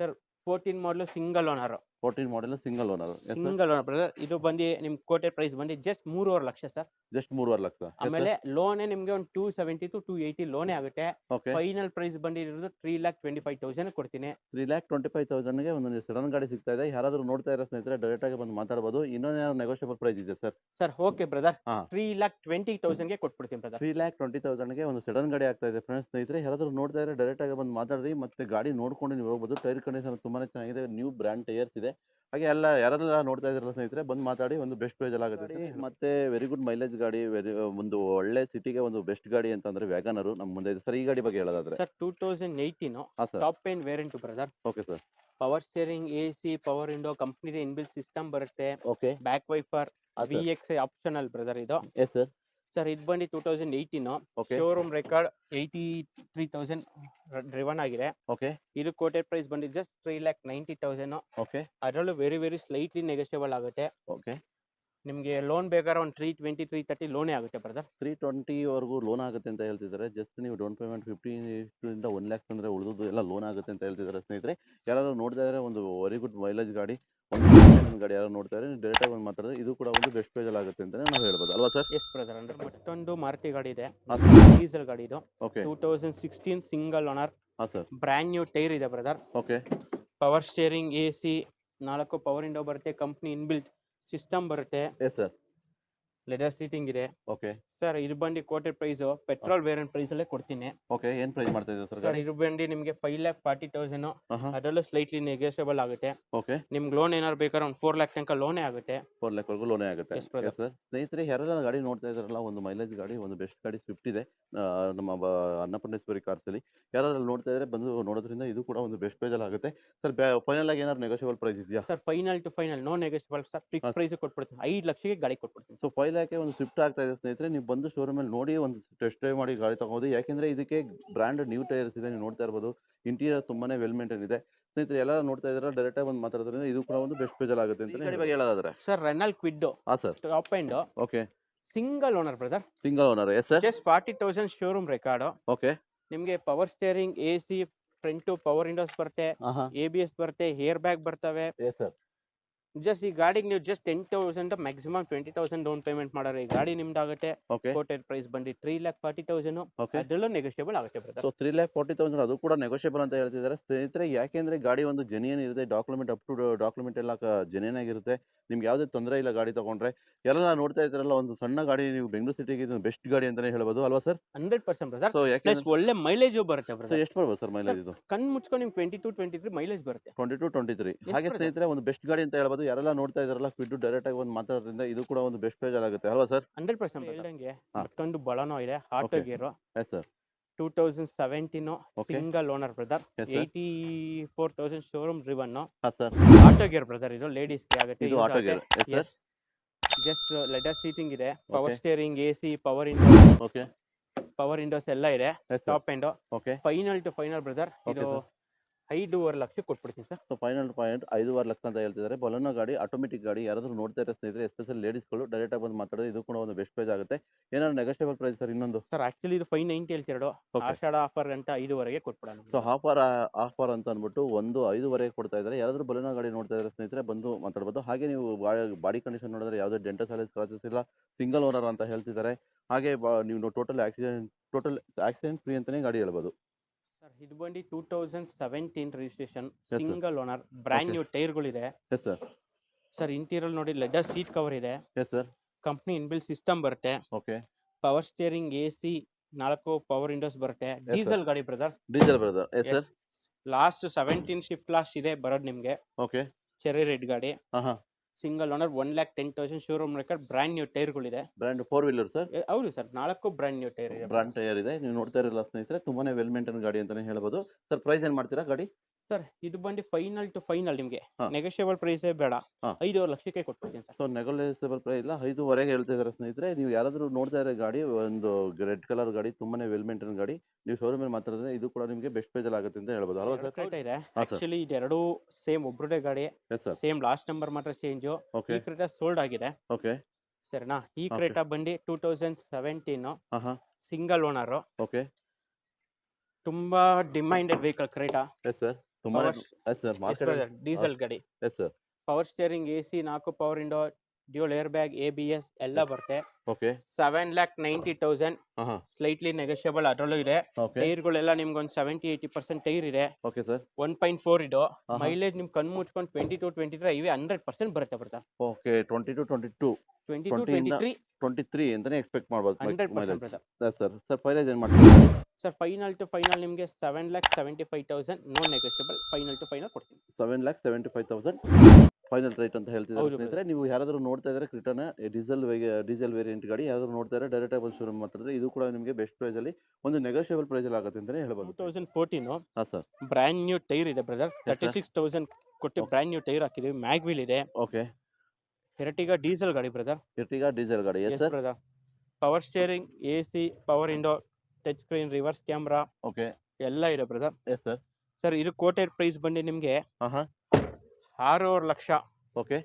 S1: sir fourteen model single owner
S2: fourteen model single owner
S1: single owner brother ಇದು ಬಂದು ನಿಮ್ ಕೋಟೆ price ಬಂದು just ಮೂರುವರೆ lakh sir
S2: just ಮೂರುವರೆ ಲಕ್ಷ.
S1: ಆಮೇಲೆ ಲೋನೇ ನಿಮ್ಗೆ ಒಂದು two seventy to two eighty ಲೋನೇ ಆಗುತ್ತೆ.
S2: ಓಕೆ
S1: ಫೈನಲ್ ಪ್ರೈಸ್ ಬಂದಿರೋದು three lakh twenty five thousand ಕೊಡ್ತೀನಿ
S2: ತ್ರೀ ಲ್ಯಾಕ್ ಟ್ವೆಂಟಿ ಫೈವ್ ತೌಸಂಡ್ಗೆ ಒಂದು ಸಡನ್ ಗಾಡಿ ಸಿಗ್ತಾ ಇದೆ. ಯಾರಾದರೂ ನೋಡ್ತಾ ಇರೋ ಸ್ನೇಹಿತರೆ ಡೈರೆಕ್ಟಾಗಿ ಬಂದು ಮಾತಾಡಬಹುದು ಇನ್ನೊಂದು ನೆಗೋಷಿಯಬಲ್ ಪ್ರೈಸ್ ಇದೆ ಸರ್
S1: ಸರ್ ಓಕೆ ಬ್ರದರ್
S2: ಹಾ.
S1: ತ್ರೀ ಲ್ಯಾಕ್ ಟ್ವೆಂಟಿ ತೌಸಂಡ್ಗೆ ಕೊಟ್ಬಿಡ್ತೀನಿ ಬ್ರದರ್
S2: ತ್ರೀ ಲ್ಯಾಕ್ ಟ್ವೆಂಟಿ ತೌಸಂಡ್ಗೆ ಒಂದು ಸಡನ್ ಗಾಡಿ ಆಗ್ತಾ ಇದೆ ಫ್ರೆಂಡ್ಸ್ ಸ್ನೇಹಿತರೆ. ಯಾರಾದರೂ ನೋಡ್ತಾ ಇದ್ರೆ ಡೈರೆಕ್ಟಾಗಿ ಬಂದು ಮಾತಾಡ್ರಿ. ಮತ್ತೆ ಗಾಡಿ ನೋಡ್ಕೊಂಡು ನೀವು ಹೋಗ್ಬೋದು. ಟೈರ್ ಕಂಡೀಷನ್ ತುಂಬಾನೇ ಚೆನ್ನಾಗಿದೆ. ನ್ಯೂ ಬ್ರ್ಯಾಂಡ್ ಟೈರ್ಸ್ ಇದೆ. ಹಾಗೆ ಎಲ್ಲ ಯಾರೆಲ್ಲ ನೋಡ್ತಾ ಇದ್ರಲ್ಲ ಸ್ನೇಹಿತರೆ ಬಂದು ಮಾತಾಡಿ ಒಂದು ಬೆಸ್ಟ್ ಪ್ರೈಸಲ್ಲಿ ಆಗುತ್ತೆ ಮತ್ತೆ ವೆರಿ ಗುಡ್ ಮೈಲೇಜ್ ಗಾಡಿ ವೆರಿ ಒಂದು ಒಳ್ಳೆ ಸಿಟಿಗೆ ಒಂದು ಬೆಸ್ಟ್ ಗಾಡಿ ಅಂತಂದ್ರೆ ವ್ಯಾಗನರು ನಮ್ಮ ಮುಂದೆ ಇದೆ. ಸರ್ ಈ ಗಾಡಿ ಬಗ್ಗೆ ಹೇಳೋದಾದ್ರೆ?
S1: ಸರ್ ಟೂ ತೌಸಂಡ್ ಏಯ್ಟೀನ್
S2: ಹಾಂ sir.
S1: Top pain variant brother
S2: okay sir
S1: power steering A C power window company inbuilt system ಬರುತ್ತೆ.
S2: Okay
S1: back wiper V X optional brother ಇದು.
S2: ಎಸ್ ಸರ್
S1: ಸರ್ ಇದು ಬಂದು two thousand eighteen
S2: okay.
S1: Showroom record eighty three thousand driven ಆಗಿದೆ.
S2: Okay.
S1: ಇದು quoted price ಬಂದು just three lakh ninety thousand
S2: okay.
S1: ಅದರಲ್ಲೂ very very slightly negotiable ಆಗುತ್ತೆ.
S2: Okay.
S1: ನಿಮಗೆ loan ಬೇಕಾದ್ರೆ ಒಂದು ತ್ರೀ ಟ್ವೆಂಟಿ ತ್ರೀ ತರ್ಟಿ ಲೋನೇ ಆಗುತ್ತೆ ಬ್ರದರ್
S2: ತ್ರೀ ಟ್ವೆಂಟಿವರೆಗೂ ಲೋನ್ ಆಗುತ್ತೆ ಅಂತ ಹೇಳ್ತಿದ್ದಾರೆ. ಜಸ್ಟ್ ನೀವು ಡೌನ್ ಪೇಮೆಂಟ್ ಫಿಫ್ಟಿಯಿಂದ ಒನ್ ಲ್ಯಾಕ್ ತಂದರೆ ಉಳಿದು ಎಲ್ಲ ಲೋನ್ ಆಗುತ್ತೆ ಅಂತ ಹೇಳ್ತಿದ್ದಾರೆ ಸ್ನೇಹಿತರೆ. ಯಾರಾದರೂ ನೋಡ್ತಾ ಇದ್ದಾರೆ ಒಂದು ವೆರಿ ಗುಡ್ ಮೈಲೇಜ್ ಗಾಡಿ. ಒಂದು second ಗಾಡಿ ಯಾರು ನೋಡ್ತಾ ಡೈರೆಕ್ಟ್ ಡೈರೆಕ್ಟಾಗಿ ಒಂದು ಮಾತಾಡಿದ್ರೆ ಇದು ಕೂಡ ಒಂದು ಬೆಸ್ಟ್ ಪ್ರೈಸಲ್ಲಿ ಆಗುತ್ತೆ ಅಂತಲೇ ನಾವು ಹೇಳ್ಬೋದು ಅಲ್ವಾ ಸರ್?
S1: ಎಸ್ ಬ್ರದರ್ ಅಂದ್ರೆ ಮತ್ತೊಂದು ಮಾರುತಿ ಗಾಡಿ ಇದೆ
S2: ಹಾಂ ಸರ್
S1: ಡೀಸೆಲ್ ಗಾಡಿ ಇದು.
S2: Okay
S1: two thousand sixteen single owner
S2: ಹಾಂ ಸರ್
S1: ಬ್ರ್ಯಾಂಡ್ ನ್ಯೂ ಟೈರ್ ಇದೆ brother
S2: okay
S1: power steering A C ನಾಲ್ಕು ಪವರ್ ವಿಂಡೋ ಬರುತ್ತೆ ಕಂಪ್ನಿ ಇನ್ಬಿಲ್ಟ್ ಸಿಸ್ಟಮ್ ಬರುತ್ತೆ.
S2: ಎಸ್ ಸರ್
S1: ಲೆದರ್ ಸೀಟಿಂಗ್ ಇದೆ.
S2: ಓಕೆ
S1: ಸರ್ ಇದು ಬಂಡಿ ಕೋಟೆಡ್ ಪ್ರೈಸ್ ಪೆಟ್ರೋಲ್ ವೇರಿಯಂಟ್ ಪ್ರೈಸಲ್ಲೇ ಕೊಡ್ತೀನಿ.
S2: ಓಕೆ ಏನ್ ಪ್ರೈಸ್ ಮಾಡ್ತಾ ಇದ್ದೀರಾ ಸರ್
S1: ಸರ್ ಇದು ಬಂದು ನಿಮಗೆ ಫೈವ್ ಲ್ಯಾಕ್ ಫಾರ್ಟಿ ತೌಸಂಡ್ ಅದರಲ್ಲೂ ಸ್ಲೈಟ್ಲಿ ನೆಗೋಷಿಯಬಲ್ ಆಗುತ್ತೆ.
S2: ಓಕೆ
S1: ನಿಮ್ಗೆ ಲೋನ್ ಏನಾದ್ರು ಬೇಕಾದ್ರೆ ಒಂದು ಫೋರ್ ಲ್ಯಾಕ್ ತನಕ ಲೋನೇ ಆಗುತ್ತೆ.
S2: ಫೋರ್ ಲಕ್ಷ ಲೋನೇ ಆಗುತ್ತೆ. ಸರ್ ಸ್ನೇಹಿತರೆ ಯಾರೆಲ್ಲ ಗಾಡಿ ನೋಡ್ತಾ ಇದ್ದಾರಲ್ಲ ಒಂದು ಮೈಲೇಜ್ ಗಾಡಿ ಒಂದು ಬೆಸ್ಟ್ ಗಾಡಿ ಸ್ವಿಫ್ಟ್ ಇದೆ. ನಮ್ಮ ಅನ್ನಪೂರ್ಣೇಶ್ವರಿ ಕಾರ್ಸಲ್ಲಿ ಯಾರಾದ್ರೂ ನೋಡ್ತಾ ಇದ್ರೆ ಬಂದು ನೋಡೋದ್ರಿಂದ ಇದು ಕೂಡ ಒಂದು ಬೆಸ್ಟ್ ಪ್ರೈಸಲ್ಲಿ ಆಗುತ್ತೆ. ಸರ್ ಫೈನಲ್ ಆಗಿ ಏನಾದ್ರು ನೆಗೋಷಿಯಬಲ್ ಪ್ರೈಸ್ ಇದೆಯಾ?
S1: Sir final to final no negotiable sir fix. Price ಕೊಟ್ಬಿಡ್ತೀನಿ. ಐದು ಲಕ್ಷಕ್ಕೆ ಗಾಡಿ ಕೊಟ್ಬಿಡ್ತೀನಿ.
S2: ಸೊ ಫೈವ್ ಲ್ಯಾಕೆ ಒಂದು ಸ್ವಿಫ್ಟ್ ಆಗ್ತಾ ಇದೆ ಸ್ನೇಹಿತರೆ ನೀವು ಬಂದು ಶೋರೂಮಲ್ಲಿ ನೋಡಿ ಒಂದು ಟೆಸ್ಟ್ ಡ್ರೈವ್ ಮಾಡಿ ಗಾಡಿ ತಗೋಬೋದು. ಯಾಕೆಂದ್ರೆ ಇದಕ್ಕೆ ಬ್ರ್ಯಾಂಡ್ ನ್ಯೂ ಟೈರ್ಸ್ ಇದೆ ನೀವು ನೋಡ್ತಾ ಇರ್ಬೋದು. ಇಂಟೀರಿಯರ್ ತುಂಬಾನೇ ವೆಲ್ ಮೇಂಟೈನ್ ಇದೆ. ಸ್ನೇಹಿತರೆ ಎಲ್ಲ ನೋಡ್ತಾ ಇದ್ದಾರೆ? ಡೈರೆಕ್ಟಾಗಿ ಒಂದು ಮಾತಾಡೋದ್ರಿಂದ ಇದು ಕೂಡ ಒಂದು ಬೆಸ್ಟ್ ಪೇಜಲ್ ಆಗುತ್ತೆ ಅಂತ ಗಾಡಿ ಬಗ್ಗೆ ಹೇಳೋದಾದ್ರೆ?
S1: ಸರ್ ರೆನಲ್ ಕ್ವಿಡ್
S2: ಹಾ sir
S1: top end
S2: okay
S1: single owner brother
S2: single owner yes sir
S1: just forty thousand showroom record
S2: okay
S1: ನಿಮಗೆ power steering A C front power windows ಬರುತ್ತೆ. ಎ ಬಿ ಎಸ್ ಬರುತ್ತೆ air bag ಬರ್ತವೆ.
S2: Yes sir
S1: just ಈ ಗಾಡಿಗೆ ನೀವು just ten thousand maximum twenty thousand down payment ಮಾಡೋರು ಈ ಗಾಡಿ ನಿಮ್ದಾಗುತ್ತೆ
S2: ಓಕೆ
S1: ಕೋಟೆಡ್ ಪ್ರೈಸ್ ಬಂದು ತ್ರೀ ಲ್ಯಾಕ್ ಫಾರ್ಟಿ ತೌಸಂಡ್ ಅದರಲ್ಲೂ ನೆಗೋಷಿಯಬಲ್ ಆಗುತ್ತೆ
S2: so three lakh forty thousand ಅದು ಕೂಡ ನೆಗೋಷಿಯಬಲ್ ಅಂತ ಹೇಳ್ತಿದ್ದಾರೆ. ಸ್ನೇಹಿತರೆ ಯಾಕೆಂದ್ರೆ ಗಾಡಿ ಒಂದು ಜೆನ್ಯನ್ ಇರುತ್ತೆ. ಡಾಕ್ಯುಮೆಂಟ್ ಅಪ್ ಟು ಡಾಕ್ಯುಮೆಂಟ್ ಎಲ್ಲ ಜೆನ್ಯನ್ ಆಗಿರುತ್ತೆ. ನಿಮ್ಗೆ ಯಾವುದೇ ತೊಂದರೆ ಇಲ್ಲ ಗಾಡಿ ತಗೊಂಡ್ರೆ. ಎಲ್ಲ ನೋಡ್ತಾ ಇದ್ರಲ್ಲ ಒಂದು ಸಣ್ಣ ಗಾಡಿ ನೀವು ಬೆಂಗಳೂರು ಸಿಟಿಗೆ ಇದು ಬೆಸ್ಟ್ ಗಾಡಿ ಅಂತಾನೆ ಹೇಳ್ಬೋದು ಅಲ್ವಾ ಸರ್
S1: ಹಂಡ್ರೆಡ್ ಪರ್ಸೆಂಟ್ ಬ್ರದರ್ ಒಳ್ಳೆ ಮೈಲೇಜ್ ಬರುತ್ತೆ
S2: ಸೊ ಎಷ್ಟು ಬರ್ಬೋದು ಸರ್ ಮೈಲೇಜ್ ಇದು?
S1: ಕಣ್ ಮುಚ್ಕೊಂಡು ನಿಮ್ಗೆ twenty to twenty three mileage ಬರುತ್ತೆ.
S2: ಟ್ವೆಂಟಿ ಟು ಟ್ವೆಂಟಿ ತ್ರೀ ಹಾಗೆ. ಸ್ನೇಹಿತರೆ ಒಂದು ಬೆಸ್ಟ್ ಗಾಡಿ ಅಂತ ಹೇಳ್ಬೋದು ಯಾರೆಲ್ಲ ನೋಡ್ತಾ ಇದಾರಲ್ಲ ಕ್ವಿಡ್ ಡೈರೆಕ್ಟ್ ಆಗಿ ಒಂದು ಮಾತಾಡೋದ್ರಿಂದ ಇದು ಕೂಡ ಒಂದು ಬೆಸ್ಟ್ ಪೇಜ್ ಆಗುತ್ತೆ. ಅಲ್ವಾ ಸರ್
S1: ಹಂಡ್ರೆಡ್ ಪರ್ಸೆಂಟ್ ಹೇಳ್ದಂಗೆ. ಮತ್ತೊಂದು ಬಳನೋ ಇದೆ ಆಟೋ
S2: ಆಗಿರೋ
S1: gear
S2: yes sir
S1: two thousand seventeen. Single owner brother
S2: yes
S1: eighty four thousand showroom driven
S2: ಹಾಂ ಸರ್
S1: ಆಟೋ ಗೇರ್ ಬ್ರದರ್ ಇದು ಲೇಡೀಸ್ಗೆ ಆಗುತ್ತೆ.
S2: ಇದು auto gear yes.
S1: Just leather seating ಇದೆ. Power. Steering A C power window
S2: okay
S1: power windows ಎಲ್ಲ ಇದೆ.
S2: Yes
S1: top end
S2: okay
S1: final to final brother ಇದು. ಐದೂವರೆ ಲಕ್ಷಕ್ಕೆ ಕೊಟ್ಬಿಡ್ತೀನಿ ಸರ್.
S2: ಸೊ ಫೈನಲ್ ಪಾಯಿಂಟ್ ಐದೂವರೆ ಲಕ್ಷ ಅಂತ ಹೇಳ್ತಿದ್ದಾರೆ. ಬೊಲೊನೋ ಗಾಡಿ ಆಟೋಮೆಟಿಕ್ ಗಾಡಿ ಯಾರಾದರೂ ನೋಡ್ತಾ ಇರೋ ಸ್ನೇಹಿತರೆ ಎಸ್ಪೆಷಲ್ ಲೇಡೀಸ್ಗಳು ಡೈರೆಕ್ಟಾಗಿ ಬಂದು ಮಾತಾಡೋದು ಇದು ಕೂಡ ಒಂದು ಬೆಸ್ಟ್ ಪ್ರೈಸ್ ಆಗುತ್ತೆ. ಏನಾದ್ರು ನೆಗೋಷಿಯಬಲ್ ಪ್ರೈಸ್ ಸರ್ ಇನ್ನೊಂದು?
S1: ಸರ್ ಆಕ್ಚುಲಿ ಇದು ಫೈವ್ ನೈಂಟಿ
S2: ಹೇಳ್ತಿರೋ.
S1: ಆಷಾಢ ಆಫರ್ ಅಂತ ಐದುವರೆಗೆ ಕೊಟ್ಬಿಡೋಣ.
S2: ಸೊ ಆಫರ್ ಆಫರ್ ಅಂತ ಅಂದ್ಬಿಟ್ಟು ಒಂದು ಐದುವರೆಗೆ ಕೊಡ್ತಾ ಇದ್ದಾರೆ. ಯಾರಾದರೂ ಬೊಲೊನೋ ಗಾಡಿ ನೋಡ್ತಾ ಇದ್ದಾರೆ ಸ್ನೇಹಿತರೆ ಬಂದು ಮಾತಾಡ್ಬೋದು. ಹಾಗೆ ನೀವು ಬಾಡಿ ಕಂಡೀಷನ್ ನೋಡಿದ್ರೆ ಯಾವುದೇ ಡೆಂಟಲ್ ಸಾಲೇಜ್ ಕ್ರಾಚಸ್ ಇಲ್ಲ. ಸಿಂಗಲ್ ಓನರ್ ಅಂತ ಹೇಳ್ತಿದ್ದಾರೆ. ಹಾಗೆ ನೀವು total accident total accident free ಅಂತಲೇ ಗಾಡಿ ಹೇಳ್ಬೋದು.
S1: ಇದು ಬಂದು two thousand seventeen registration
S2: sir.
S1: Single owner brand
S2: Okay.
S1: New ಟೈರ್ಗಳಿದೆ
S2: yes sir
S1: sir interior ನೋಡಿ ಲೆದರ್ ಸೀಟ್ ಕವರ್ ಇದೆ.
S2: Yes sir
S1: company inbuilt system ಬರುತ್ತೆ.
S2: Okay
S1: power steering A C ನಾಲ್ಕು power windows ಬರುತ್ತೆ.
S2: Sir.
S1: ಡೀಸೆಲ್ ಗಾಡಿ brother
S2: diesel brother yes sir
S1: last seventeen shift last ಇದೆ ಬರೋದು ನಿಮಗೆ.
S2: Okay
S1: cherry red ಗಾಡಿ.
S2: ಹಾಂ ಹಾಂ
S1: single owner one lakh ten thousand showroom record brand new ಟೈರ್ಗಳಿದೆ.
S2: Brand four wheeler sir?
S1: A- ಹೌದು sir ನಾಲ್ಕು ಬ್ರ್ಯಾಂಡ್ ನ್ಯೂ ಟೈರ್ ಇದೆ.
S2: Brand tyre ಇದೆ. ನೀವು ನೋಡ್ತಾ ಇರಲ್ಲ ಸ್ನೇಹಿತರೆ ತುಂಬಾನೇ ವೆಲ್ ಮೇಂಟೈನ್ ಗಾಡಿ ಅಂತಾನೆ ಹೇಳ್ಬೋದು. ಸರ್ ಪ್ರೈಸ್ ಏನ್ ಮಾಡ್ತೀರಾ ಗಾಡಿ?
S1: ಸರ್ ಇದು ಬಂದು ಫೈನಲ್ ಟು ಫೈನಲ್ ನಿಮಗೆ
S2: ಹಾ.
S1: ನೆಗೋಷಿಯಬಲ್ ಪ್ರೈಸೇ ಬೇಡ.
S2: ಹಾ.
S1: ಐದೂವರೆ ಲಕ್ಷಕ್ಕೆ ಕೊಟ್ಬಿಡ್ತೀನಿ ಸರ್
S2: ಸೊ ನೆಗೋಲಿಯೇಬಲ್ ಪ್ರೈಸ್ ಇಲ್ಲ. ಐದುವರೆಗೆ ಹೇಳ್ತಾ ಇದ್ದಾರೆ ಸ್ನೇಹಿತರೆ ನೀವು ಯಾರಾದರೂ ನೋಡ್ತಾ ಇರೋ ಗಾಡಿ ಒಂದು ರೆಡ್ ಕಲರ್ ಗಾಡಿ ತುಂಬಾನೇ ವೆಲ್ ಮೇಂಟೈನ್ ಗಾಡಿ ನೀವು ಶೋರೂಮ್ ಅಲ್ಲಿ ಮಾತಾಡಿದ್ರೆ ಇದು ಕೂಡ ನಿಮಗೆ ಬೆಸ್ಟ್ ಪ್ರೈಸ್ ಆಗುತ್ತೆ ಅಂತ ಹೇಳ್ಬೋದು. ಅಲ್ವಾ ಸರ್
S1: ಕರೆಕ್ಟ್ ಇದೆ
S2: ಹಾ, sir.
S1: ಆಕ್ಚುಲಿ ಇದೆರಡು ಸೇಮ್ ಒಬ್ರದೇ ಗಾಡಿ
S2: yes sir
S1: same last number ಮಾತ್ರ ಚೇಂಜು
S2: ಓಕೆ
S1: ಈ ಕ್ರೇಟ ಸೋಲ್ಡ್ ಆಗಿದೆ.
S2: ಓಕೆ
S1: ಸರಿನಾ ಈ
S2: Okay.
S1: ಕ್ರೇಟ ಬಂದು ಟೂ ತೌಸಂಡ್ ಸೆವೆಂಟೀನ್
S2: ಹಾಂ ಹಾಂ.
S1: ಸಿಂಗಲ್ ಓನರು
S2: ಓಕೆ
S1: ತುಂಬಾ demanded vehicle Creta
S2: yes sir ತುಂಬಾನೇ ಎಸ್ ಸರ್ ಮಾರ್ಕೆಟ್
S1: ಡೀಸೆಲ್ ಗಾಡಿ
S2: yes sir
S1: power steering A C ನಾಲ್ಕು power window dual air bag A B S ಎಲ್ಲ. ಬರುತ್ತೆ.
S2: Okay
S1: seven lakh ninety thousand slightly negotiable ಅದರಲ್ಲೂ ಇದೆ. ಟೈರ್ಗಳೆಲ್ಲ ನಿಮ್ಗೆ ಒಂದು ಸೆವೆಂಟಿ ಏಯ್ಟಿ ಪರ್ಸೆಂಟ್ ಟೈರ್ ಇದೆ.
S2: Okay sir
S1: one point four ಇದು. ಮೈಲೇಜ್ ನಿಮ್ ಕಣ್ ಮುಚ್ಕೊಂಡು ಟ್ವೆಂಟಿ ಟು ಟ್ವೆಂಟಿ ತ್ರೀ ಇವೆ ಹಂಡ್ರೆಡ್ ಪರ್ಸೆಂಟ್ ಬರುತ್ತೆ ಬರ್ತಾ.
S2: Okay twenty two twenty two
S1: twenty two twenty three
S2: twenty three ಅಂತಾನೆ ಎಕ್ಸ್ಪೆಕ್ಟ್ ಮಾಡ್ಬೋದು
S1: ಹಂಡ್ರೆಡ್ ಪರ್ಸೆಂಟ್
S2: ಸರ್ ಸರ್ ಏನು ಮಾಡ್ತೀರಾ?
S1: ಸರ್ ಫೈನಲ್ ಟು ಫೈನಲ್ ನಿಮಗೆ seven lakh seventy five thousand no negotiable final to final ಕೊಡ್ತೀನಿ.
S2: Seven lakh seventy five thousand final rate ಅಂತ ಹೇಳ್ತಿದ್ದಾರೆ. ಸ್ನೇಹಿತರೆ ನೀವು ಯಾರಾದರೂ ನೋಡ್ತಾ ಇದ್ರೆ ಕ್ರಿಟನ್ ಡೀಸೆಲ್ ಡೀಸೆಲ್ ವೇರಿಯಂಟ್ ಗಾಡಿ ಯಾರಾದರೂ ನೋಡ್ತಾ ಇದ್ದಾರೆ ಡೈರೆಕ್ಟ್ ಆಗಿ ಶೋರೂಮ್ ಮಾತಾಡಿದ್ರೆ ಇದು ಕೂಡ ನಿಮಗೆ ಬೆಸ್ಟ್ ಪ್ರೈಸ್ ಅಲ್ಲಿ ಒಂದು ನೆಗೋಷಿಯಬಲ್ ಪ್ರೈಸಲ್ಲಿ ಆಗುತ್ತೆ ಅಂತಾನೆ
S1: ಹೇಳಬಹುದು
S2: ಹೇಳ್ಬೋದು
S1: ತೌಸಂಡ್ ಫೋರ್ಟೀನ್
S2: ಹಾಂ ಸರ್
S1: ಬ್ರ್ಯಾಂಡ್ ನ್ಯೂ ಟೈರ್ ಇದೆ ಬ್ರದರ್ ತರ್ಟಿ. ಸಿಕ್ಸ್ ತೌಸಂಡ್ ಕೊಟ್ಟು. ಬ್ರ್ಯಾಂಡ್ ನ್ಯೂ ಟೈರ್ ಹಾಕಿದೀವಿ ಮ್ಯಾಗ್ ವೀಲ್ ಇದೆ.
S2: ಓಕೆ
S1: ಎರಟಿಗ ಡೀಸೆಲ್ ಗಾಡಿ ಬ್ರದರ್
S2: ಎರಟಿಗ ಡೀಸೆಲ್ ಗಾಡಿ. Yes
S1: yes
S2: sir
S1: brother power steering A C power window touch screen reverse camera
S2: okay
S1: ಎಲ್ಲ ಇದೆ brother
S2: yes sir
S1: sir ಇದು quoted price ಬಂದು ನಿಮಗೆ
S2: ಹಾಂ ಹಾಂ
S1: ಆರೂವರೆ lakh.
S2: Okay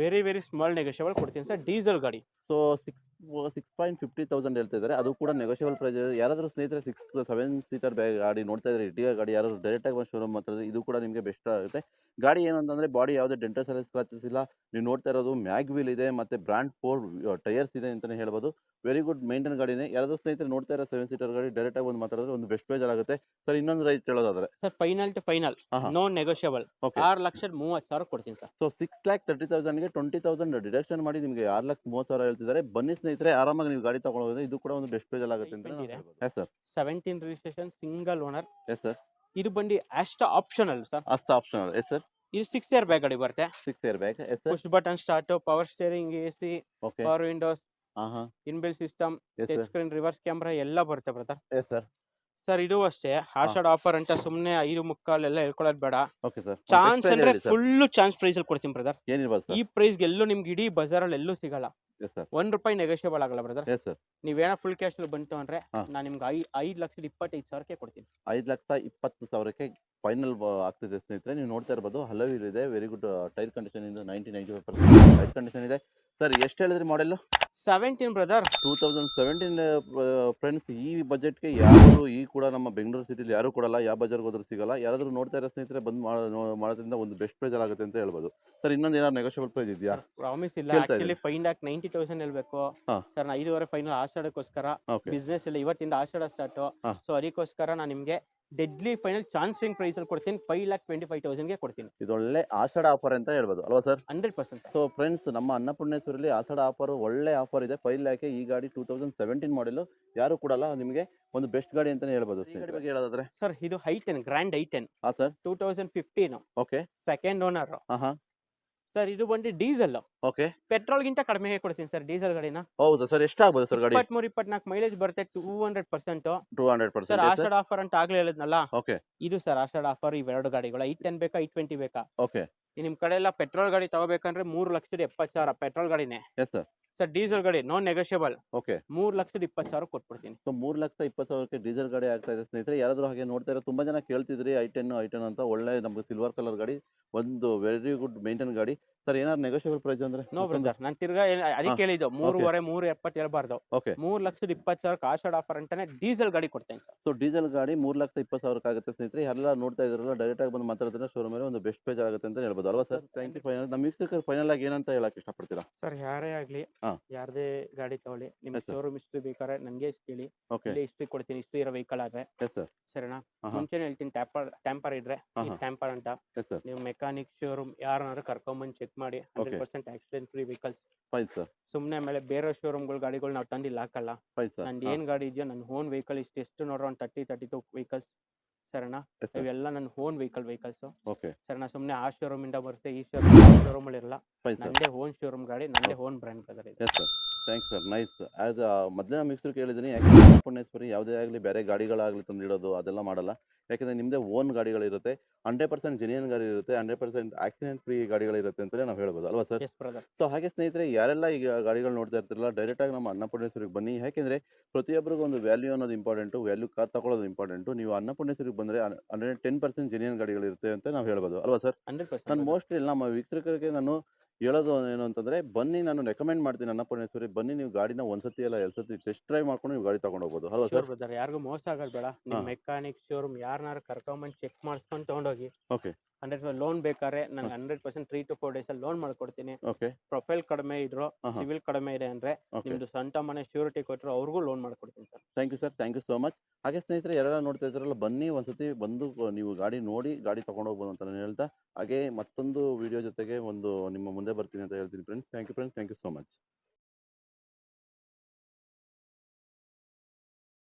S1: very very small negotiable ಕೊಡ್ತೀನಿ ಸರ್. ಡೀಸೆಲ್ ಗಾಡಿ.
S2: So six six point fifty thousand ಹೇಳ್ತಾ ಇದ್ದಾರೆ. ಅದು ಕೂಡ ನೆಗೋಷಿಯಬಲ್ ಪ್ರೈಸ್ ಯಾರಾದರೂ ಸ್ನೇಹಿತರೆ ಸಿಕ್ಸ್ ಸೆವೆನ್ ಸೀಟರ್ ಬ್ಯಾಗ್ ಗಾಡಿ ನೋಡ್ತಾ ಇದ್ದಾರೆ ಇಟ್ಟಿಗೆ ಗಾಡಿ ಯಾರಾದರೂ ಡೈರೆಕ್ಟಾಗಿ ಬಂದು ಶೋರೂಮ್ ಮಾತ್ರ ಇದು ಕೂಡ ನಿಮಗೆ ಬೆಸ್ಟ್ ಆಗುತ್ತೆ. ಗಾಡಿ ಏನಂತಂದರೆ ಬಾಡಿ ಯಾವುದೇ ಡೆಂಟಲ್ ಸರ್ವಿಸ್ ಸ್ಕ್ರಾಚಸ್ ಇಲ್ಲ. ನೀವು ನೋಡ್ತಾ ಇರೋದು ಮ್ಯಾಗ್ ವೀಲ್ ಇದೆ ಮತ್ತು ಬ್ರ್ಯಾಂಡ್ ಫೋರ್ ಟೈರ್ಸ್ ಇದೆ ಅಂತಲೇ ಹೇಳ್ಬೋದು. ವೆರಿ ಗುಡ್ ಮೈಂಟೈನ್ ಗಾಡಿನೇ. ಯಾರಾದರೂ ಸ್ನೇಹಿತರೆ ನೋಡ್ತಾ ಇರೋ ಸೆವೆನ್ ಸೀಟರ್ ಗಾಡಿ ಡೈರೆಕ್ಟಾಗಿ ಒಂದು ಮಾತಾಡಿದ್ರೆ ಒಂದು ಬೆಸ್ಟ್ ಪ್ರೈಸ್ ಆಗುತ್ತೆ. ಸರ್ ಇನ್ನೊಂದು ರೈಟ್ ಹೇಳೋದಾದ್ರೆ
S1: sir final to final. No negotiable ಆರು ಲಕ್ಷದ ಮೂವತ್ತು ಸಾವಿರ ಕೊಡ್ತೀನಿ sir.
S2: So six lakh thirty ತೌಸಂಡ್ಗೆ twenty thousand deduction ಮಾಡಿ ನಿಮಗೆ ಆರು ಲಕ್ಷ ಮೂವತ್ತು ಸಾವಿರ ಹೇಳ್ತಿದ್ದಾರೆ. ಬನ್ನಿ ಸ್ನೇಹಿತರೆ ಆರಾಮಾಗಿ ನೀವು ಗಾಡಿ ತಗೊಳ್ಳೋದ್ರೆ ಇದು ಕೂಡ ಒಂದು ಬೆಸ್ಟ್ ಪ್ರೈಸ್ ಆಗುತ್ತೆ ಅಂತ. Yes sir
S1: seventeen registration single owner
S2: yes sir
S1: ಇದು ಬಂದು ಅಷ್ಟ ಆಪ್ಷನಲ್ ಸರ್
S2: ಅಷ್ಟ ಆಪ್ಷನಲ್ ಎಸ್ ಸರ್
S1: ಇದು ಸಿಕ್ಸ್ ಇಯರ್ ಬ್ಯಾಗ್ ಗಾಡಿ ಬರುತ್ತೆ.
S2: Six air bag yes
S1: push button start power steering A C power windows inbuilt system touch screen reverse camera ಎಲ್ಲ ಬರುತ್ತೆ brother.
S2: Yes sir
S1: sir ಇದು ಅಷ್ಟೇ. ಹಾಶಾಡ್ offer ಅಂತ ಸುಮ್ಮನೆ ಐದು ಮುಕ್ಕಾಲೆಲ್ಲ ಹೇಳ್ಕೊಳ್ಳೋದು ಬೇಡ. ಚಾನ್ಸ್ ಅಂದ್ರೆ ಫುಲ್ ಚಾನ್ಸ್ ಪ್ರೈಸ್ ಅಲ್ಲಿ ಕೊಡ್ತೀನಿ ಬ್ರದರ್. ಈ ಪ್ರೈಸ್ ಎಲ್ಲೂ ನಿಮ್ಗೆ ಇಡೀ ಬಜಾರಲ್ಲಿ ಎಲ್ಲೂ ಸಿಗಲ್ಲ ಒಂದ್ ರೂಪಾಯಿ ನೆಗೋಷಿಯಬಲ್ ಆಗಲ್ಲ ಬ್ರದರ್. ನೀವೇನ ಫುಲ್ ಕ್ಯಾಶ್ ಬಂತು ಅಂದ್ರೆ. ನಾನು ನಿಮ್ಗೆ ಐ ಐದು ಲಕ್ಷದ ಇಪ್ಪತ್ತೈದು ಸಾವಿರಕ್ಕೆ ಕೊಡ್ತೀನಿ.
S2: ಐದ್ ಲಕ್ಷ ಇಪ್ಪತ್ತು ಸಾವಿರಕ್ಕೆ ಫೈನಲ್ ಆಗ್ತಿದೆ ಸ್ನೇಹಿತರೆ. ನೀವು ನೋಡ್ತಾ ಇರ್ಬೋದು ಹಲವು ಇದೆ. ವೆರಿ ಗುಡ್ ಟೈರ್ ಕಂಡೀಷನ್ ಇಂದ ninety ninety five percent tyre condition ಇದೆ. ಸರ್ ಎಷ್ಟು ಹೇಳಿದ್ರಿ model
S1: seventeen brother
S2: two thousand seventeen friends ಈ ಬಜೆಟ್ಗೆ ಯಾರು ಈ ಕೂಡ ನಮ್ಮ ಬೆಂಗಳೂರು ಸಿಟಿಲಿ ಯಾರು ಕೊಡಲ್ಲ ಯಾವ ಬಜಾರ್ಗೆ ಹೋದ್ರೂ ಸಿಗಲ್ಲ. ಯಾರಾದರೂ ನೋಡ್ತಾ ಇರೋ ಸ್ನೇಹಿತರೆ ಬಂದು ಮಾಡೋದ್ರಿಂದ ಒಂದು ಬೆಸ್ಟ್ ಪ್ರೈಸ್ ಆಗುತ್ತೆ ಅಂತ ಹೇಳ್ಬೋದು. ಸರ್ ಇನ್ನೊಂದು ಏನಾದ್ರು ನೆಗೋಷಿಯಬಲ್ ಪ್ರೈಸ್ ಇದೆಯಾ?
S1: ಪ್ರಾಮಿಸ್ ಇಲ್ಲ. Actually five lakh ninety thousand ಹೇಳ್ಬೇಕು. ಸರ್ ನಾ ಐದುವರೆ ಫೈನಲ್ ಆಷಾಢಕ್ಕೋಸ್ಕರ ಬಿಸ್ನೆಸ್ ಇಲ್ಲ. ಇವತ್ತಿಂದ ಆಷಾಢ ಸ್ಟಾರ್ಟ್. ಸೊ ಅದಕ್ಕೋಸ್ಕರ ನಾನು ನಿಮ್ಗೆ ಡೆಡ್ಲಿ ಫೈನಲ್ ಚಾನ್ಸಿಂಗ್ ಪ್ರೈಸ್ ಅಲ್ಲಿ ಕೊಡ್ತೀನಿ ಫೈವ್ ಲ್ಯಾಕ್ ಟ್ವೆಂಟಿ ಫೈವ್ ತೌಸಂಡ್ಗೆ ಕೊಡ್ತೀನಿ.
S2: ಇದೊಳ್ಳೆ ಆಷಾಢ ಆಫರ್ ಅಂತ ಹೇಳ್ಬೋದು ಅಲ್ವಾ sir
S1: hundred percent
S2: so friends ನಮ್ಮ ಅನ್ನಪೂರ್ಣೇಶ್ವರಲ್ಲಿ ಆಷಾಢ ಆಫರ್ ಒಳ್ಳೆ ಆಫರ್ ಇದೆ ಫೈವ್ ಲ್ಯಾಕ್ ಈ ಗಾಡಿ ಟೂ ತೌಸಂಡ್ ಸೆವೆಂಟೀನ್ ಮಾಡಲು ಯಾರು ಕೊಡಲ್ಲ ನಿಮಗೆ ಒಂದು ಬೆಸ್ಟ್ ಗಾಡಿ ಅಂತಾನೆ ಹೇಳ್ಬೋದು. ಬಗ್ಗೆ ಹೇಳೋದಾದ್ರೆ?
S1: ಸರ್ ಇದು i ten grand i ten
S2: ಹಾಂ sir
S1: two thousand fifteen
S2: okay
S1: second owner
S2: ಹಾಂ.
S1: ಸರ್ ಇದು ಬಂದು ಡೀಸೆಲ್.
S2: ಓಕೆ.
S1: ಪೆಟ್ರೋಲ್ ಗಿಂತ ಕಡಿಮೆ ಕೊಡ್ತೀನಿ ಸರ್ ಡೀಸೆಲ್ ಗಾಡಿನ.
S2: ಹೌದು ಸರ್ ಎಷ್ಟಾಗ್ಬೋದು ಸರ್ ಗಾಡಿ?
S1: ಇಪ್ಪತ್ಮೂರು ಇಪ್ಪತ್ನಾಲ್ಕು ಮೈಲೇಜ್ ಬರುತ್ತೆ two hundred percent
S2: two hundred
S1: sir
S2: percent
S1: ಆಷಾಢ ಆಫರ್ ಅಂತ ಆಗ್ಲೇ ಹೇಳಿದ್ನಲ್ಲ?
S2: ಓಕೆ.
S1: ಇದು ಸರ್ ಆಷಾಢ ಆಫರ್ ಇವೆರಡು ಗಾಡಿಗಳು ಐ ಟೆನ್ ಬೇಕಾ ಐ ಟ್ವೆಂಟಿ ಬೇಕಾ?
S2: ಓಕೆ.
S1: ನಿಮ್ ಕಡೆ ಎಲ್ಲ ಪೆಟ್ರೋಲ್ ಗಾಡಿ ತಗೋಬೇಕಂದ್ರೆ ಮೂರು ಲಕ್ಷದ ಎಪ್ಪತ್ತು ಸಾವಿರ petrol ಗಾಡಿನೇ.
S2: Yes sir.
S1: Sir diesel ಗಾಡಿ ನಾನ್ ನೆಗೋಷಿಯಬಲ್
S2: ಓಕೆ.
S1: ಮೂರ್ ಲಕ್ಷದ ಇಪ್ಪತ್ತು ಸಾವಿರ ಕೊಟ್ಬಿಡ್ತೀನಿ.
S2: ಸೊ ಮೂರ್ ಲಕ್ಷ ಇಪ್ಪತ್ತು ಸಾವಿರಕ್ಕೆ ಡೀಸೆಲ್ ಗಾಡಿ ಆಗ್ತಾ ಇದೆ ಸ್ನೇಹಿತರೆ. ಯಾರಾದರೂ ಹಾಗೆ ನೋಡ್ತಾ ಇರೋ ತುಂಬಾ ಜನ ಕೇಳ್ತಿದ್ರಿ ಐ ಟೆನ್ ಐ ಟೆನ್ ಅಂತ ಒಳ್ಳೆ ನಮ್ಗೆ ಸಿಲ್ವರ್ ಕಲರ್ ಗಾಡಿ ಒಂದು ವೆರಿ ಗುಡ್ ಮೇಂಟೈನ್ ಗಾಡಿ. ಸರ್ ಏನಾದ್ರು ನೆಗೋಷಿಯಬಲ್ ಪ್ರೈಸ್ ಅಂದ್ರೆ?
S1: ನೋ ಬ್ರದರ್ ನಾನು ತಿರ್ಗಾ ಏನ್- ಅದಕ್ಕೆ ಹೇಳಿದ್ದು ಮೂರುವರೆ ಮೂರು ಎಪ್ಪತ್ತು ಹೇಳ್ಬಾರ್ದು.
S2: ಓಕೆ
S1: ಮೂರು ಲಕ್ಷದ ಇಪ್ಪತ್ತು ಸಾವಿರ ಕಾಶಡ್ ಆಫರ್ ಅಂತಾನೆ ಡೀಸೆಲ್ ಗಾಡಿ ಕೊಡ್ತೇನೆ ಸರ್.
S2: ಸೊ ಡೀಸೆಲ್ ಗಾಡಿ ಮೂರ್ ಲಕ್ಷ ಇಪ್ಪತ್ತು ಸಾವಿರಕ್ಕೆ ಆಗುತ್ತೆ ಸ್ನೇಹಿತರೆ. ಎಲ್ಲ ನೋಡ್ತಾ ಇದ್ರಲ್ಲ ಡೈರೆಕ್ಟ್ ಆಗಿ ಬಂದು ಮಾತಾಡಿದ್ರೆ ಶೋರೂಮ್ ಮೇಲೆ ಒಂದು ಬೆಸ್ಟ್ ಪೇಜ್ ಆಗುತ್ತೆ ಅಂತ ಹೇಳ್ಬೋದು. ಅಲ್ವಾ ಸರ್? ಥ್ಯಾಂಕ್ ಯು ಫೈನಲ್ ನಮ್ಮ ವೀಕ್ಷಕರು ಫೈನಲ್ ಆಗಿ ಏನಂತ ಹೇಳಕ್ ಇಷ್ಟಪಡ್ತೀರಾ?
S1: ಸರ್ ಯಾರೇ ಆಗ್ಲಿ
S2: ಹಾ.
S1: ಯಾರದೇ ಗಾಡಿ ತಗೊಳ್ಳಿ ನಿಮ್ಮ
S2: Yes, sir.
S1: ಶೋರೂಮ್ ಹಿಸ್ಟ್ರಿ ಬೇಕಾದ್ರೆ ನನಗೆ ಕೇಳಿ.
S2: ಓಕೆ
S1: ಇಲ್ಲಿ ಹಿಸ್ಟ್ರಿ ಕೊಡ್ತೀನಿ ಹಿಸ್ಟ್ರಿ ಇರೋ ವೆಹಿಕಲ್ ಆದ್ರೆ.
S2: ಎಸ್ ಸರ್
S1: ಸರಿನಾ?
S2: ಹಾಂ
S1: ಮುಂಚೆನೆ ಹೇಳ್ತೀನಿ ಟ್ಯಾಂಪರ್ ಟ್ಯಾಂಪರ್ ಇದ್ರೆ
S2: ಹಾ,
S1: ಟ್ಯಾಂಪರ್ ಅಂತ.
S2: ಎಸ್ ಸರ್
S1: ನೀವು ಮೆಕ್ಯಾನಿಕ್ ಶೋರೂಮ್ ಯಾರನ್ನಾರು ಕರ್ಕೊಂಬಂದು ಚೆಕ್ ಮಾಡಿ hundred percent accident free vehicles
S2: fine sir
S1: ಸುಮ್ಮನೆ ಆಮೇಲೆ ಬೇರೆ ಶೋರೂಮ್ಗಳು ಗಾಡಿಗಳು ನಾವು ತಂದಿಲ್ಲ ಹಾಕಲ್ಲ.
S2: ಫೈನ್ ಸರ್
S1: ನಂದು ಏನ್ ಗಾಡಿ ಇದೆಯೋ ನನ್ನ ಓನ್ ವೆಹಿಕಲ್ ಇಷ್ಟು ಎಷ್ಟು ನೋಡ್ರ ಒಂದು ತರ್ಟಿ ತರ್ಟಿ ಟು ವೆಹಿಕಲ್ಸ್
S2: ಸರಣ
S1: ಇವೆಲ್ಲ ನನ್ನ ಓನ್ ವೆಹಿಕಲ್ ವೆಹಿಕಲ್ಸ್
S2: ಓಕೆ
S1: ಸುಮ್ನೆ ಸುಮ್ಮನೆ ಆ ಶೋರೂಮ್ ಇಂದ ಬರುತ್ತೆ ಈ ಶೋರೂಮ್ ಶೋರೂಮ್ ಅಲ್ಲಿ ಇರಲ್ಲ.
S2: ಫೈನ್ ಸರ್
S1: ನಂದೇ ಓನ್ ಶೋರೂಮ್ ಗಾಡಿ ನಂದೇ ಓನ್ ಬ್ರ್ಯಾಂಡ್ ಬ್ರದರ್ ಇದೆ.
S2: Yes sir thanks sir nice as ಮೊದಲೇ ಮಿಕ್ಸರ್ ಕೇಳಿದ್ದೀನಿ ಯಾಕೆ ಪುಣ್ಯೇಶ್ವರಿ ಯಾವುದೇ ಆಗಲಿ ಬೇರೆ ಗಾಡಿಗಳಾಗಲಿ ತಂದಿಡೋದು ಅದೆಲ್ಲ ಮಾಡಲ್ಲ. ಯಾಕಂದರೆ ನಿಮ್ಮದೇ ಓನ್ ಗಾಡಿಗಳಿರುತ್ತೆ ಹಂಡ್ರೆಡ್ ಪರ್ಸೆಂಟ್ ಜೆನ್ಯನ್ ಗಾಡಿ ಇರುತ್ತೆ ಹಂಡ್ರೆಡ್ ಪರ್ಸೆಂಟ್ ಆಕ್ಸಿಡೆಂಟ್ ಫ್ರೀ ಗಾಡಿಗಳಿರುತ್ತೆ ಅಂತಲೇ ನಾವು ಹೇಳ್ಬೋದು ಅಲ್ವಾ ಸರ್ ಸೊ ಹಾಗೆ ಸ್ನೇಹಿತರೆ ಯಾರೆಲ್ಲ ಈಗ ಗಾಡಿಗಳು ನೋಡ್ತಾ ಇರ್ತಿರಲ್ಲ ಡೈರೆಕ್ಟಾಗಿ ನಮ್ಮ ಅನ್ನಪೂರ್ಣೇಶ್ವರಿಗೆ ಬನ್ನಿ. ಯಾಕೆಂದರೆ ಪ್ರತಿಯೊಬ್ಬರಿಗೂ ಒಂದು ವ್ಯಾಲ್ಯೂ ಅನ್ನೋದು ಇಂಪಾರ್ಟೆಂಟು ವ್ಯಾಲ್ಯೂ ಕಾರ್ ತಗೊಳ್ಳೋದು ಇಂಪಾರ್ಟೆಂಟು ನೀವು ಅನ್ನಪೂರ್ಣೇಶ್ವರಿಗೆ ಬಂದರೆ ಹಂಡ್ರೆಡ್ ಟೆನ್ ಪರ್ಸೆಂಟ್ ಜೆನ್ಯನ್ ಗಾಡಿಗಳಿರುತ್ತೆ ಅಂತ ನಾವು ಹೇಳ್ಬೋದು ಅಲ್ವಾ ಸರ್
S1: ಹಂಡ್ರೆಡ್
S2: ನಾನು ಮೋಸ್ಟ್ಲಿ ನಮ್ಮ ವೀಕ್ಷಕರಿಗೆ ನಾನು ಹೇಳೋದು ಏನು ಅಂತಂದರೆ ಬನ್ನಿ ನಾನು ರೆಕಮೆಂಡ್ ಮಾಡ್ತೀನಿ ಅನ್ನಪೂರ್ಣೇಶ್ವರಿ ಬನ್ನಿ ನೀವು ಗಾಡಿನ ಒಂದ್ಸತಿ ಎಲ್ಲ ಎರಡು ಸತಿ ಟೆಸ್ಟ್ ಡ್ರೈವ್ ಮಾಡ್ಕೊಂಡು ನೀವು ಗಾಡಿ ತಗೊಂಡು ಹೋಗ್ಬೋದು.
S1: ಹಲೋ
S2: ಸರ್
S1: ಬ್ರದರ್ ಯಾರಿಗೂ ಮೋಸ ಆಗೋದು ಬೇಡ ನಿಮ್ಮ. ಮೆಕ್ಯಾನಿಕ್ ಶೋರೂಮ್ ಯಾರನ್ನಾರು ಕರ್ಕೊಂಬಂದು ಚೆಕ್ ಮಾಡಿಸ್ಕೊಂಡು ತಗೊಂಡೋಗಿ
S2: ಓಕೆ
S1: ಹಂಡ್ರೆಡ್ ಲೋನ್ ಬೇಕಾದ್ರೆ ನಂಗೆ hundred percent three to four days ಅಲ್ಲಿ ಲೋನ್ ಮಾಡ್ಕೊಡ್ತೀನಿ.
S2: ಓಕೆ
S1: ಪ್ರೊಫೈಲ್ ಕಡಿಮೆ ಇದ್ರು. ಸಿವಿಲ್ ಕಡಿಮೆ ಇದೆ ಅಂದ್ರೆ ನಿಮ್ದು ಸ್ವಂತ ಮನೆ ಶ್ಯೂರಿಟಿ ಕೊಟ್ಟರು ಅವ್ರಿಗೂ ಲೋನ್ ಮಾಡ್ಕೊಡ್ತೀನಿ sir
S2: thank you sir thank you so much ಹಾಗೆ ಸ್ನೇಹಿತರೆ ಯಾರೆಲ್ಲ ನೋಡ್ತಾ ಇದ್ರಲ್ಲ ಬನ್ನಿ ಒಂದ್ಸತಿ ಬಂದು ನೀವು ಗಾಡಿ ನೋಡಿ ಗಾಡಿ ತಗೊಂಡು ಹೋಗ್ಬೋದು ಅಂತ ನಾನು ಹೇಳ್ತಾ. ಹಾಗೆ ಮತ್ತೊಂದು ವಿಡಿಯೋ ಜೊತೆಗೆ ಒಂದು ನಿಮ್ಮ ಮುಂದೆ ಬರ್ತೀನಿ ಅಂತ ಹೇಳ್ತೀನಿ friends thank you friends thank you so much